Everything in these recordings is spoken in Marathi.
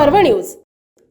न्यूज.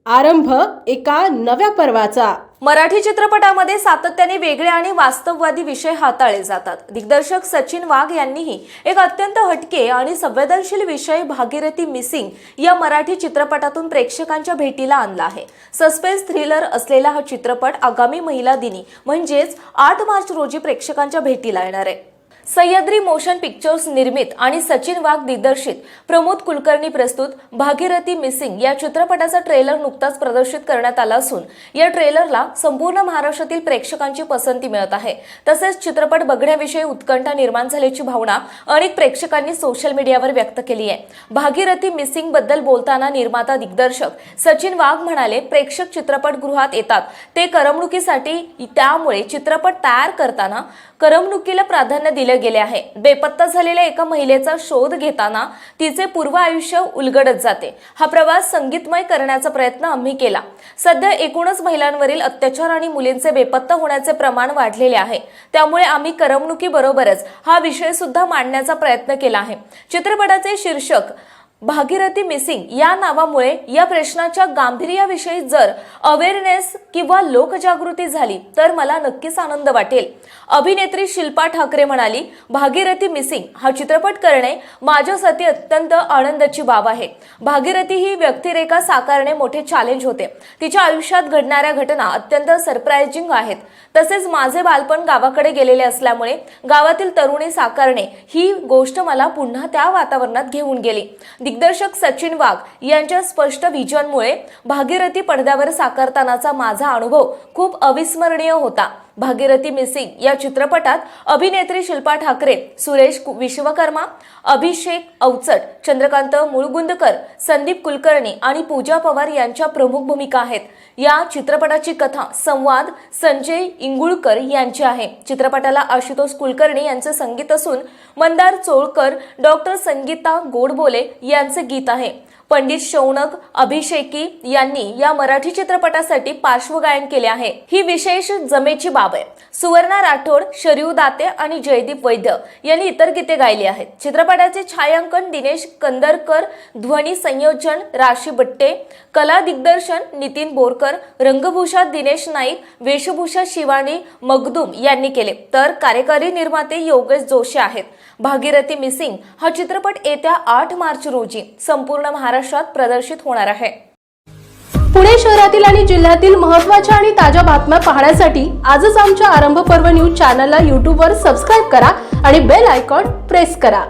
आरंभ एका नव्या पर्वाचा. मराठी चित्रपटामध्ये सातत्याने वेगळे आणि वास्तववादी विषय हाताळले जातात. दिग्दर्शक सचिन वाघ यांनीही एक अत्यंत हटके आणि संवेदनशील विषय भागीरथी मिसिंग या मराठी चित्रपटातून प्रेक्षकांच्या भेटीला आणला आहे. सस्पेन्स थ्रिलर असलेला हा चित्रपट आगामी महिला दिनी म्हणजेच आठ मार्च रोजी प्रेक्षकांच्या भेटीला येणार आहे. सह्याद्री मोशन पिक्चर्स निर्मित आणि सचिन वाघ दिग्दर्शित. प्रमोद कुलकर्णी प्रस्तुत. भागीरथी मिसिंग या चित्रपटाचा ट्रेलर नुकताच प्रदर्शित करण्यात आला असून या ट्रेलरला संपूर्ण महाराष्ट्रातील प्रेक्षकांची पसंती मिळत आहे. तसेच चित्रपट बघण्याविषयी उत्कंठा निर्माण झाल्याची भावना अनेक प्रेक्षकांनी सोशल मीडियावर व्यक्त केली आहे. भागीरथी मिसिंगबद्दल बोलताना निर्माता दिग्दर्शक सचिन वाघ म्हणाले प्रेक्षक चित्रपटगृहात येतात. ते करमणुकीसाठी त्यामुळे चित्रपट तयार करताना करमणुकीला प्राधान्य दिले गेले आहे. बेपत्ता झालेल्या एका महिलेचा शोध घेताना तिचे पूर्व आयुष्य उलगडत जाते. हा प्रवास संगीतमय करण्याचा प्रयत्न आम्ही केला. सध्या एकूणच महिलांवरील अत्याचार आणि मुलींचे बेपत्ता होण्याचे प्रमाण वाढलेले आहे. त्यामुळे आम्ही करमणुकीबरोबरच हा विषय सुद्धा मांडण्याचा प्रयत्न केला आहे. चित्रपटाचे शीर्षक भागीरथी मिसिंग या नावामुळे या प्रश्नाच्या गांभीर्याविषयी जर अवेअरनेस किंवा लोकजागृती झाली तर मला नक्कीच आनंद वाटेल. अभिनेत्री शिल्पा ठाकरे म्हणाली भागीरथी मिसिंग हा चित्रपट करणे माझ्यासाठी अत्यंत आनंदाची बाब आहे. भागीरथी ही व्यक्तिरेखा साकारणे मोठे चॅलेंज होते. तिच्या आयुष्यात घडणाऱ्या घटना अत्यंत सरप्रायझिंग आहेत. तसेच माझे बालपण गावाकडे गेलेले असल्यामुळे गावातील तरुणी साकारणे ही गोष्ट मला पुन्हा त्या वातावरणात घेऊन गेली. दिग्दर्शक सचिन वाघ यांच्या स्पष्ट व्हिजनमुळे भागीरथी पडद्यावर साकारतानाचा माझा अनुभव खूप अविस्मरणीय होता. भागीरथी मिसिंग या चित्रपटात अभिनेत्री शिल्पा ठाकरे सुरेश विश्वकर्मा अभिषेक अवचट चंद्रकांत मुळगुंदकर संदीप कुलकर्णी आणि पूजा पवार यांच्या प्रमुख भूमिका आहेत. या चित्रपटाची कथा संवाद संजय इंगुळकर यांची आहे. चित्रपटाला आशुतोष कुलकर्णी यांचं संगीत असून मंदार चोळकर डॉक्टर संगीता गोडबोले यांचे गीत आहे. पंडित शौनक अभिषेकी यांनी या मराठी चित्रपटासाठी पार्श्वगायन केले आहे. ही विशेष जमेची बाब आहे. सुवर्णा राठोड शरीव दाते आणि जयदीप वैद्य यांनी इतर गीते गायली आहेत. चित्रपटाचे छायांकन दिनेश कंदरकर ध्वनी संयोजन राशी बट्टे कला दिग्दर्शन नितीन बोरकर रंगभूषा दिनेश नाईक वेशभूषा शिवानी मगदूम यांनी केले. तर कार्यकारी निर्माते योगेश जोशी आहेत. भागीरथी मिसिंग हा चित्रपट येत्या आठ मार्च रोजी संपूर्ण महाराष्ट्रात प्रदर्शित होणार आहे. पुणे शहरातील आणि जिल्ह्यातील महत्त्वाच्या आणि ताज्या बातम्या पाहण्यासाठी आजच आमच्या आरंभ पर्व न्यूज चॅनलला यूट्यूबवर सबस्क्राईब करा आणि बेल आयकॉन प्रेस करा.